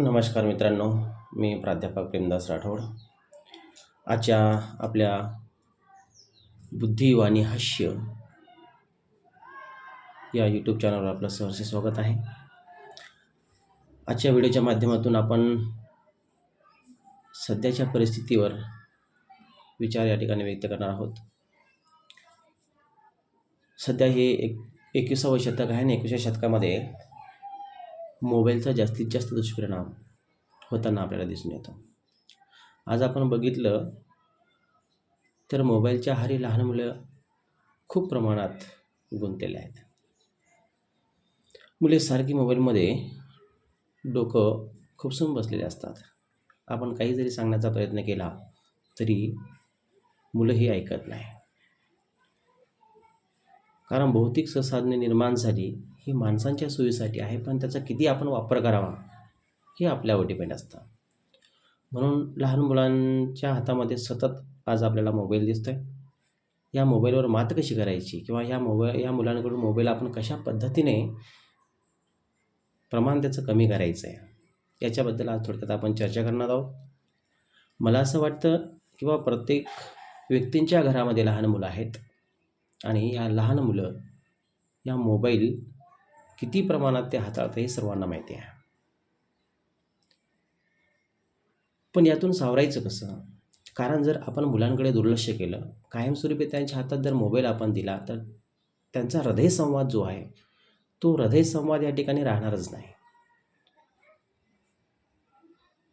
नमस्कार मित्रांनो मी प्राध्यापक प्रेमदास राठोड. आजच्या आपल्या बुद्धिवाणी हास्य या यूट्यूब चॅनलवर आपलं सहर्ष स्वागत आहे. आजच्या व्हिडिओच्या माध्यमातून आपण सध्याच्या परिस्थितीवर विचार या ठिकाणी व्यक्त करणार आहोत. सध्या हे एक एकविसावं शतक आहे आणि एकविसाव्या शतकामध्ये मोबाईलचा जास्तीत जास्त दुष्परिणाम होताना आपल्याला दिसून येतो. आज आपण बघितलं तर मोबाईलच्या आहारी लहान मुलं खूप प्रमाणात गुंतलेले आहेत. मुले सारखी मोबाईलमध्ये डोकं खुपसून बसलेले असतात. आपण काही जरी सांगण्याचा प्रयत्न केला तरी मुलं हे ऐकत नाही. कारण भौतिक संसाधने निर्माण झाली ही माणसांच्या सोयीसाठी आहे पण त्याचा किती आपण वापर करावा हे आपल्यावर डिपेंड असतं. म्हणून लहान मुलांच्या हातामध्ये सतत आज आपल्याला मोबाईल दिसतो आहे या मोबाईलवर मात कशी करायची किंवा ह्या मोबाईल या मुलांकडून मोबाईल आपण कशा पद्धतीने प्रमाण त्याचं कमी करायचं आहे याच्याबद्दल आज थोडक्यात आपण चर्चा करणार आहोत. मला असं वाटतं किंवा प्रत्येक व्यक्तींच्या घरामध्ये लहान मुलं आहेत. आणि या लहान मुलं या मोबाईल किती प्रमाणात ते हाताळतं हे सर्वांना माहिती आहे. पण यातून सावरायचं कसं? कारण जर आपण मुलांकडे दुर्लक्ष केलं कायमस्वरूपी त्यांच्या हातात जर मोबाईल आपण दिला तर त्यांचा हृदयसंवाद जो आहे तो हृदयसंवाद या ठिकाणी राहणारच नाही.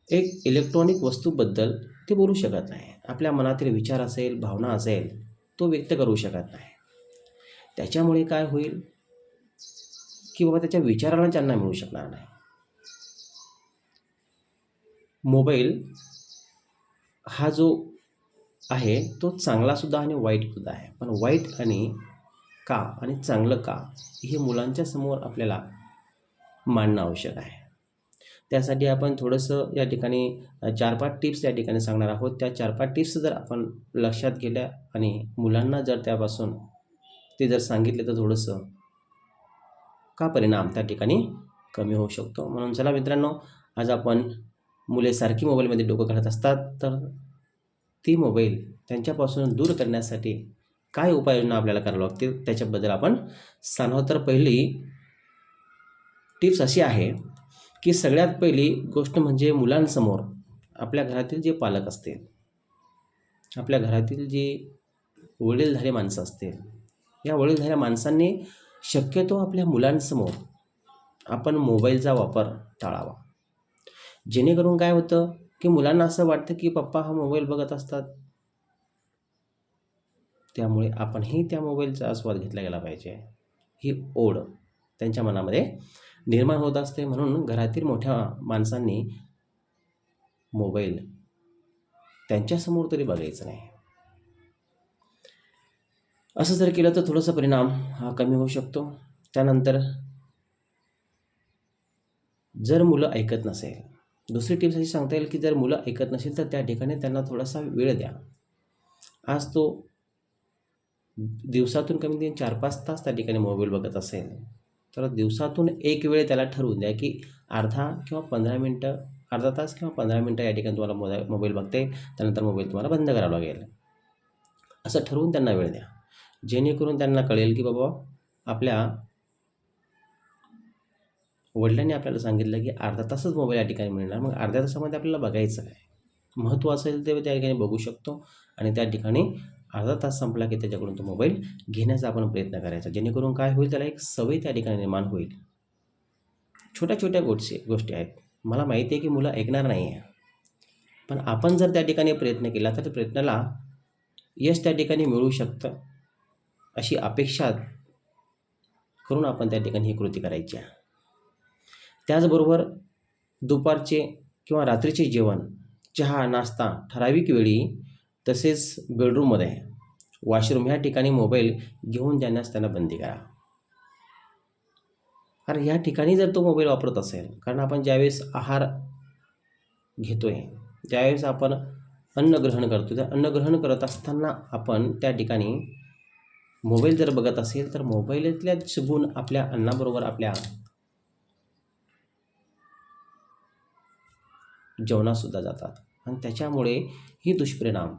एक इलेक्ट्रॉनिक वस्तूबद्दल ते बोलू शकत नाही. आपल्या मनातील विचार असेल भावना असेल तो व्यक्त करू शकत नाही. त्याच्यामुळे काय होईल? की बाबा त्याच्या विचाराला त्यांना मिळू शकणार नाही. मोबाईल हा जो आहे तो चांगलासुद्धा आणि वाईटसुद्धा आहे. पण वाईट आणि का आणि चांगलं का हे मुलांच्या समोर आपल्याला मांडणं आवश्यक आहे. त्यासाठी आपण थोडंसं या ठिकाणी चार पाच टिप्स या ठिकाणी सांगणार आहोत. त्या चार पाच टिप्स जर आपण लक्षात गेल्या आणि मुलांना जर त्यापासून ते जर सांगितले तर थोडंसं का परिणाम त्या ठिकाणी कमी होऊ शकतो? म्हणून चला मित्रांनो आज आपण मुले सारखी मोबाईलमध्ये डोकं काढत असतात तर ती मोबाईल त्यांच्यापासून दूर करण्यासाठी काय उपाययोजना आपल्याला करावं लागतील त्याच्याबद्दल आपण सांगू तर पहिली टिप्स अशी आहे की सगळ्यात पहिली गोष्ट म्हणजे मुलांसमोर आपल्या घरातील जे पालक असतील आपल्या घरातील जे वडीलधारी माणसं असतील या वडीलधाऱ्या माणसांनी शक्यतो आपल्या मुलांसमोर आपण मोबाईलचा वापर टाळावा. जेणेकरून काय होतं की मुलांना असं वाटतं की पप्पा हा मोबाईल बघत असतात. त्यामुळे आपणही त्या मोबाईलचा आस्वाद घेतला गेला पाहिजे. ही ओढ त्यांच्या मनामध्ये निर्माण होत असते. म्हणून घरातील मोठ्या माणसांनी मोबाईल त्यांच्यासमोर तरी बघायचं नाही. असं जर केलं तर थोडंसं परिणाम हा कमी होऊ शकतो. त्यानंतर जर मुलं ऐकत नसेल दुसरी टिप्स अशी सांगता येईल की जर मुलं ऐकत नसेल तर त्या ठिकाणी त्यांना थोडासा वेळ द्या. आज तो दिवसातून कमीत कमी चार पाच तास त्या ठिकाणी मोबाईल बघत असेल तर दिवसातून एक वेळ त्याला ठरवून द्या की अर्धा किंवा पंधरा मिनटं अर्धा तास किंवा पंधरा मिनटं या ठिकाणी तुम्हाला मोबाईल मोबाईल बघते त्यानंतर मोबाईल तुम्हाला बंद करावा लागेल. असं ठरवून त्यांना वेळ द्या. जेणेकरून त्यांना कळेल की बाबा आपल्या वडिलांनी आपल्याला सांगितलं की अर्धा तासच मोबाईल या ठिकाणी मिळणार. मग अर्ध्या तासामध्ये आपल्याला बघायचं काय? महत्त्व असेल ते त्या ठिकाणी बघू शकतो आणि त्या ठिकाणी अर्धा तास संपला की त्याच्याकडून तो मोबाईल घेण्याचा आपण प्रयत्न करायचा. जेणेकरून काय होईल त्याला एक सवय त्या ठिकाणी निर्माण होईल. छोट्या छोट्या गोष्टी गोष्टी आहेत. मला माहिती आहे की मुलं ऐकणार नाही आहे पण आपण जर त्या ठिकाणी प्रयत्न केला तर प्रयत्नाला यश त्या ठिकाणी मिळू शकतं. अशी अपेक्षा करून आपण त्या ठिकाणी ही कृती करायची आहे. त्याचबरोबर दुपारचे किंवा रात्रीचे जेवण चहा नाश्ता ठराविक वेळी तसेच बेडरूममध्ये वॉशरूम ह्या ठिकाणी मोबाईल घेऊन जाण्यास त्यांना बंदी करा. कारण ह्या ठिकाणी जर तो मोबाईल वापरत असेल कारण आपण ज्यावेळेस आहार घेतो आहे ज्यावेळेस आपण अन्न ग्रहण करतो त्या अन्न ग्रहण करत असताना आपण त्या ठिकाणी मोबाईल जर बघत असेल तर मोबाईलातल्याच गुण आपल्या अन्नाबरोबर आपल्या जेवणातसुद्धा जातात. आणि त्याच्यामुळे ही दुष्परिणाम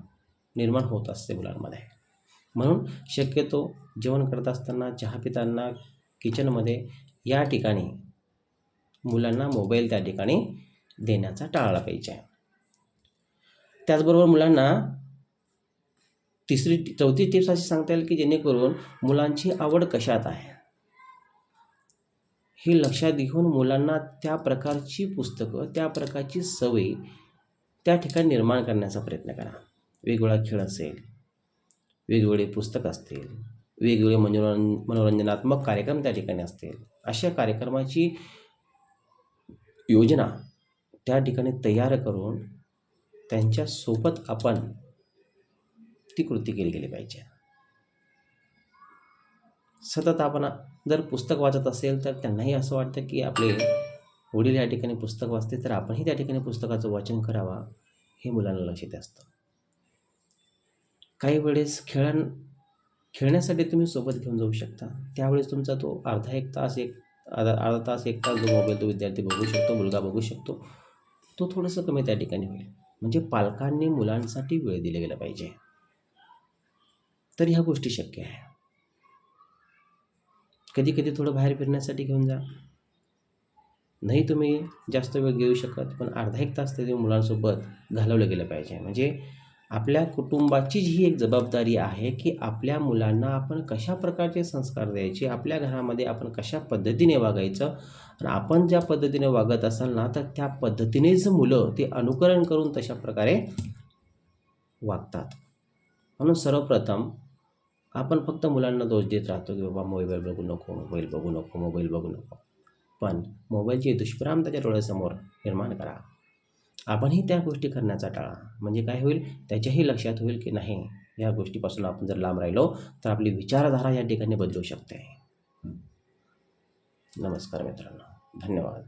निर्माण होत असते मुलांमध्ये. म्हणून शक्यतो जेवण करत असताना चहा पिताना किचनमध्ये या ठिकाणी मुलांना मोबाईल त्या ठिकाणी देण्याचा टाळला पाहिजे. त्याचबरोबर मुलांना तिसरी चौथी टिप्स अशी सांगता येईल की जेणेकरून मुलांची आवड कशात आहे? हे लक्षात घेऊन मुलांना त्या प्रकारची पुस्तकं त्या प्रकारची सवयी त्या ठिकाणी निर्माण करण्याचा प्रयत्न करा. वेगवेगळा खेळ असेल वेगवेगळे पुस्तक असतील वेगवेगळे मनोरं मनोरंजनात्मक कार्यक्रम त्या ठिकाणी असतील अशा कार्यक्रमाची योजना त्या ठिकाणी तयार करून त्यांच्यासोबत आपण ती कृती केली गेली पाहिजे. सतत आपण जर पुस्तक वाचत असेल तर त्यांनाही असं वाटतं की आपले वडील या ठिकाणी पुस्तक वाचते तर आपणही त्या ठिकाणी पुस्तकाचं वाचन करावा हे मुलांना लक्षात असतं. काही वेळेस खेळां खेळण्यासाठी तुम्ही सोबत घेऊन जाऊ शकता. त्यावेळेस तुमचा तो अर्धा एक तास एक अर्धा अर्धा तास एक तास जो मोबाईल तो विद्यार्थी बघू शकतो मुलगा बघू शकतो तो थोडंसं कमी त्या ठिकाणी होईल. म्हणजे पालकांनी मुलांसाठी वेळ दिला गेला पाहिजे. तर ह्या गोष्टी शक्य आहे. कधी कधी थोडं बाहेर फिरण्यासाठी घेऊन जा. नाही तुम्ही जास्त वेळ घेऊ शकत पण अर्धा एक तास तरी मुलांसोबत घालवलं गेलं पाहिजे. म्हणजे आपल्या कुटुंबाची ही एक जबाबदारी आहे की आपल्या मुलांना आपण कशा प्रकारचे संस्कार द्यायचे आपल्या घरामध्ये आपण कशा पद्धतीने वागायचं आणि आपण ज्या पद्धतीने वागत असाल ना तर त्या पद्धतीनेच मुलं ते अनुकरण करून तशा प्रकारे वागतात. म्हणून सर्वप्रथम आपण फक्त मुलांना दोष देत राहतो की बाबा मोबाईल बघू नको मोबाईल बघू नको मोबाईल बघू नको. पण मोबाईलचे दुष्परिणाम त्याच्या डोळ्यासमोर निर्माण करा. आपणही त्या गोष्टी करण्याचा टाळा. म्हणजे काय होईल? त्याच्याही लक्षात होईल की नाही या गोष्टीपासून आपण जर लांब राहिलो तर आपली विचारधारा या ठिकाणी बदलू शकते. नमस्कार मित्रांनो. धन्यवाद.